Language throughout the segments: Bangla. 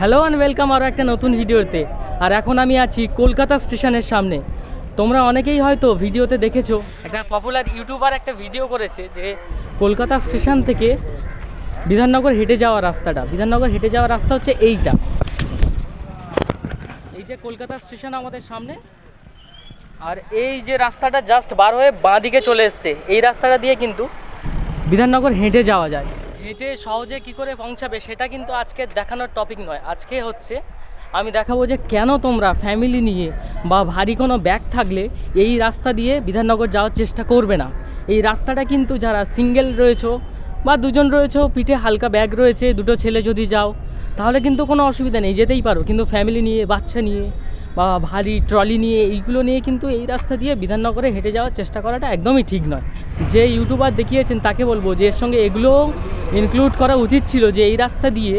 হ্যালো অ্যান্ড ওয়েলকাম আরও একটা নতুন ভিডিওতে। আর এখন আমি আছি কলকাতা স্টেশনের সামনে। তোমরা অনেকেই হয়তো ভিডিওতে দেখেছ, একটা পপুলার ইউটিউবার একটা ভিডিও করেছে যে কলকাতা স্টেশন থেকে বিধাননগর হেঁটে যাওয়ার রাস্তাটা। বিধাননগর হেঁটে যাওয়ার রাস্তা হচ্ছে এইটা। এই যে কলকাতা স্টেশন আমাদের সামনে। আর এই যে রাস্তাটা জাস্ট বার হয়ে বাঁ দিকে চলে এসছে। এই রাস্তাটা দিয়ে কিন্তু বিধাননগর হেঁটে যাওয়া যায়। হেঁটে সহজে কি করে পৌঁছাবে সেটা কিন্তু আজকে দেখানোর টপিক নয়। আজকে হচ্ছে আমি দেখাবো যে কেন তোমরা ফ্যামিলি নিয়ে বা ভারী কোনো ব্যাগ থাকলে এই রাস্তা দিয়ে বিধাননগর যাওয়ার চেষ্টা করবে না। এই রাস্তাটা কিন্তু যারা সিঙ্গেল রয়েছো বা দুজন রয়েছো, পিঠে হালকা ব্যাগ রয়েছে, দুটো ছেলে যদি যাও, তাহলে কিন্তু কোনো অসুবিধা নেই, যেতেই পারো। কিন্তু ফ্যামিলি নিয়ে, বাচ্চা নিয়ে বা ভারী ট্রলি নিয়ে এইগুলো নিয়ে কিন্তু এই রাস্তা দিয়ে বিধাননগরে হেঁটে যাওয়ার চেষ্টা করাটা একদমই ঠিক নয়। যে ইউটিউবার দেখিয়েছেন তাকে বলব যে এর সঙ্গে এগুলোও ইনক্লুড করা উচিত ছিল যে এই রাস্তা দিয়ে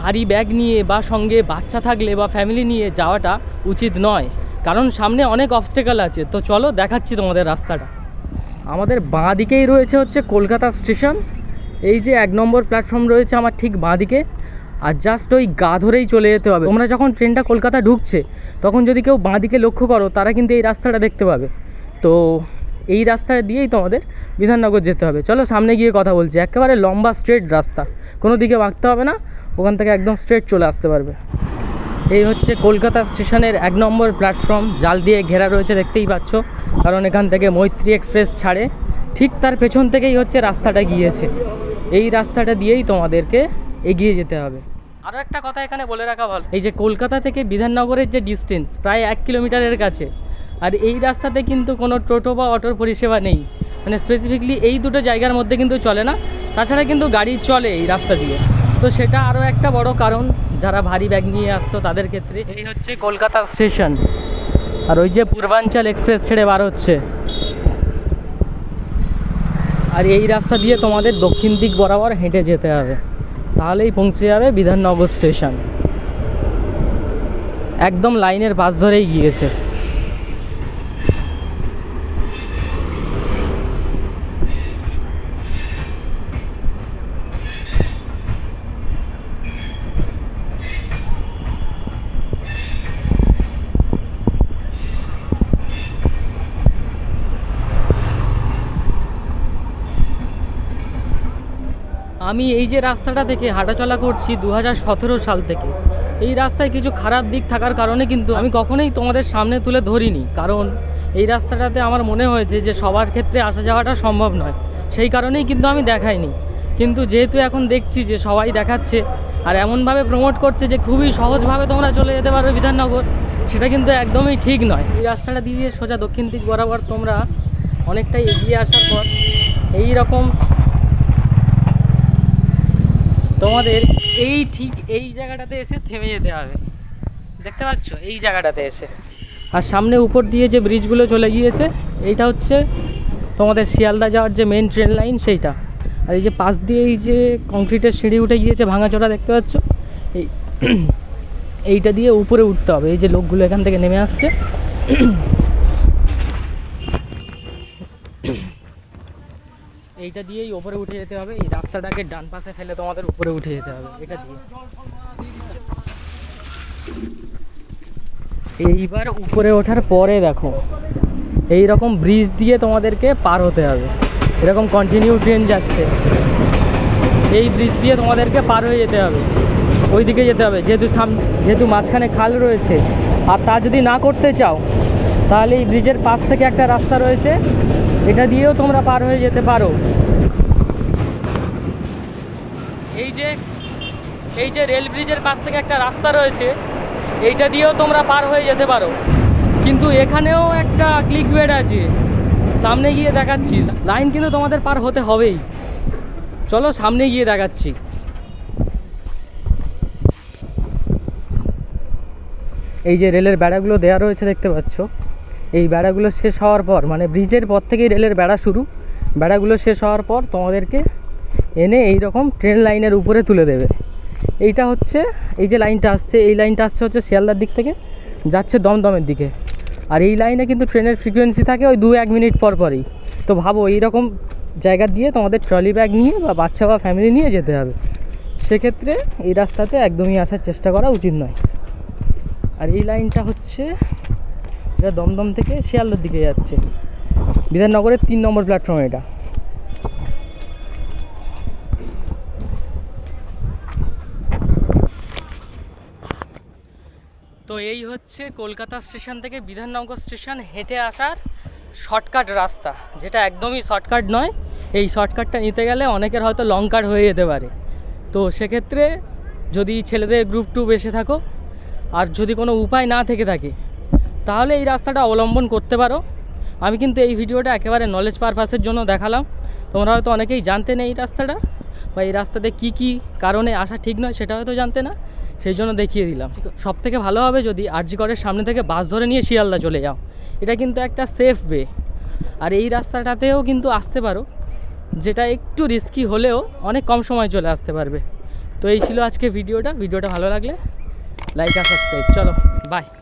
ভারী ব্যাগ নিয়ে বা সঙ্গে বাচ্চা থাকলে বা ফ্যামিলি নিয়ে যাওয়াটা উচিত নয়। কারণ সামনে অনেক অবস্টেকাল আছে। তো চলো দেখাচ্ছি তোমাদের রাস্তাটা। আমাদের বাঁ দিকেই রয়েছে হচ্ছে কলকাতা স্টেশন। এই যে এক নম্বর প্ল্যাটফর্ম রয়েছে আমার ঠিক বাঁ দিকে। আর জাস্ট ওই গা ধরেই চলে যেতে হবে। তোমরা যখন ট্রেনটা কলকাতা ঢুকছে, তখন যদি কেউ বাঁ দিকে লক্ষ্য করো, তারা কিন্তু এই রাস্তাটা দেখতে পাবে। তো এই রাস্তাটা দিয়েই তোমাদের বিধাননগর যেতে হবে। চলো সামনে গিয়ে কথা বলছি। একেবারে লম্বা স্ট্রেট রাস্তা। কোনো দিকে বাঁকতে হবে না, ওখান থেকে একদম স্ট্রেট চলে আসতে পারবে। এই হচ্ছে কলকাতা স্টেশনের এক নম্বর প্ল্যাটফর্ম জাল দিয়ে ঘেরা রয়েছে, দেখতেই পাচ্ছ। কারণ এখান থেকে মৈত্রী এক্সপ্রেস ছাড়ে। ঠিক তার পেছন থেকেই হচ্ছে রাস্তাটা গিয়েছে। এই রাস্তাটা দিয়েই তোমাদেরকে এগিয়ে যেতে হবে। আরও একটা কথা এখানে বলে রাখা ভালো। এই যে কলকাতা থেকে বিধাননগরের যে ডিস্টেন্স প্রায় এক কিলোমিটারের কাছে আর এই রাস্তাতে কিন্তু কোনো টোটো বা অটোর পরিষেবা নেই। মানে স্পেসিফিকলি এই দুটো জায়গার মধ্যে কিন্তু চলে না। তাছাড়া কিন্তু গাড়ি চলে এই রাস্তা দিয়ে। তো সেটা আরও একটা বড় কারণ যারা ভারী ব্যাগ নিয়ে আসছো তাদের ক্ষেত্রে। এই হচ্ছে কলকাতা স্টেশন আর ওই যে পূর্বাঞ্চল এক্সপ্রেস ছেড়ে বার হচ্ছে। আর এই রাস্তা দিয়ে তোমাদের দক্ষিণ দিক বরাবর হেঁটে যেতে হবে। তাহলেই পৌঁছে যাবে বিধাননগর স্টেশন। একদম লাইনের বাস ধরেই গিয়েছে। আমি এই যে রাস্তাটা থেকে হাঁটাচলা করছি দু হাজার সতেরো সাল থেকে, এই রাস্তায় কিছু খারাপ দিক থাকার কারণে কিন্তু আমি কখনোই তোমাদের সামনে তুলে ধরিনি। কারণ এই রাস্তাটাতে আমার মনে হয়েছে যে সবার ক্ষেত্রে আসা যাওয়াটা সম্ভব নয়। সেই কারণেই কিন্তু আমি দেখাইনি। কিন্তু যেহেতু এখন দেখছি যে সবাই দেখাচ্ছে আর এমনভাবে প্রমোট করছে যে খুবই সহজভাবে তোমরা চলে যেতে পারবে বিধাননগর, সেটা কিন্তু একদমই ঠিক নয়। এই রাস্তাটা দিয়ে সোজা দক্ষিণ দিক বরাবর তোমরা অনেকটাই এগিয়ে আসার পর এই রকম তোমাদের এই ঠিক এই জায়গাটাতে এসে থেমে যেতে হবে। দেখতে পাচ্ছ? এই জায়গাটাতে এসে। আর সামনে উপর দিয়ে যে ব্রিজগুলো চলে গিয়েছে, এইটা হচ্ছে তোমাদের শিয়ালদা যাওয়ার যে মেন ট্রেন লাইন সেইটা। আর এই যে পাশ দিয়ে এই যে কংক্রিটের সিঁড়ি উঠে গিয়েছে, ভাঙাচোরা দেখতে পাচ্ছ? এই এইটা দিয়ে উপরে উঠতে হবে। এই যে লোকগুলো এখান থেকে নেমে আসছে। এইটা দিয়েই উপরে উঠে যেতে হবে। এই রাস্তাটাকে ডান পাশে ফেলে তোমাদের উপরে উঠে যেতে হবে। এটা দিয়ে। এইবার উপরে ওঠার পরে দেখো এই রকম ব্রিজ দিয়ে তোমাদেরকে পার হতে হবে। এরকম কন্টিনিউ ট্রেন যাচ্ছে। এই ব্রিজ দিয়ে তোমাদেরকে পার হয়ে যেতে হবে। ওই দিকে যেতে হবে। যেহেতু সাম, যেহেতু মাঝখানে খাল রয়েছে, আর তা যদি না করতে চাও তাহলে এই ব্রিজের পাশ থেকে একটা রাস্তা রয়েছে। এটা দিয়েও তোমরা পার হয়ে যেতে পারো। এই যে এই যে রেল ব্রিজের পাশ থেকে একটা রাস্তা রয়েছে, এইটা দিয়েও তোমরা পার হয়ে যেতে পারো। কিন্তু এখানেও একটা ক্লিক বেড আছে। সামনে গিয়ে দেখাচ্ছি। লাইন কিন্তু তোমাদের পার হতে হবেই। চলো সামনে গিয়ে দেখাচ্ছি। এই যে রেলের বেড়াগুলো দেওয়া রয়েছে দেখতে পাচ্ছ। এই বেড়াগুলো শেষ হওয়ার পর মানে ব্রিজের পর থেকেই রেলের বেড়া শুরু। বেড়াগুলো শেষ হওয়ার পর তোমাদেরকে এনে এই রকম ট্রেন লাইনের উপরে তুলে দেবে। এইটা হচ্ছে, এই যে লাইনটা আসছে, এই লাইনটা আসছে হচ্ছে শিয়ালদার দিক থেকে, যাচ্ছে দমদমের দিকে। আর এই লাইনে কিন্তু ট্রেনের ফ্রিকোয়েন্সি থাকে ওই দু এক মিনিট পর পরই। তো ভাবো, এইরকম জায়গা দিয়ে তোমাদের ট্রলি ব্যাগ নিয়ে বা বাচ্চা বা ফ্যামিলি নিয়ে যেতে হবে। সেক্ষেত্রে এই রাস্তাতে একদমই আসার চেষ্টা করা উচিত নয়। আর এই লাইনটা হচ্ছে এটা দমদম থেকে শিয়ালদার দিকে যাচ্ছে। বিধাননগরের তিন নম্বর প্ল্যাটফর্ম এটা। তো এই হচ্ছে কলকাতা স্টেশন থেকে বিধাননগর স্টেশন হেঁটে আসার শর্টকাট রাস্তা, যেটা একদমই শর্টকাট নয়। এই শর্টকাটটা নিতে গেলে অনেকের হয়তো লং কাট হয়ে যেতে পারে। তো সেক্ষেত্রে যদি ছেলেদের গ্রুপ টু বেসে থাকো, আর যদি কোনো উপায় না থেকে থাকে তাহলে এই রাস্তাটা অবলম্বন করতে পারো। আমি কিন্তু এই ভিডিওটা একেবারে নলেজ পারপাসের জন্য দেখালাম। তোমরা হয়তো অনেকেই জানতে নেই এই রাস্তাটা বা এই রাস্তাতে কী কী কারণে আসা ঠিক নয় সেটা হয়তো জানতে না। সেই জন্য দেখিয়ে দিলাম। সব থেকে ভালো হবে যদি আরজি করের সামনে থেকে বাস ধরে নিয়ে শিয়ালদা চলে যাও। এটা কিন্তু একটা সেফ ওয়ে আর এই রাস্তাটাতেও কিন্তু আসতে পারো। যেটা একটু রিস্কি হলেও অনেক কম সময় চলে আসতে পারবে। তো এই ছিল আজকে ভিডিওটা। ভিডিওটা ভালো লাগলে লাইক আর সাবস্ক্রাইব চলো বাই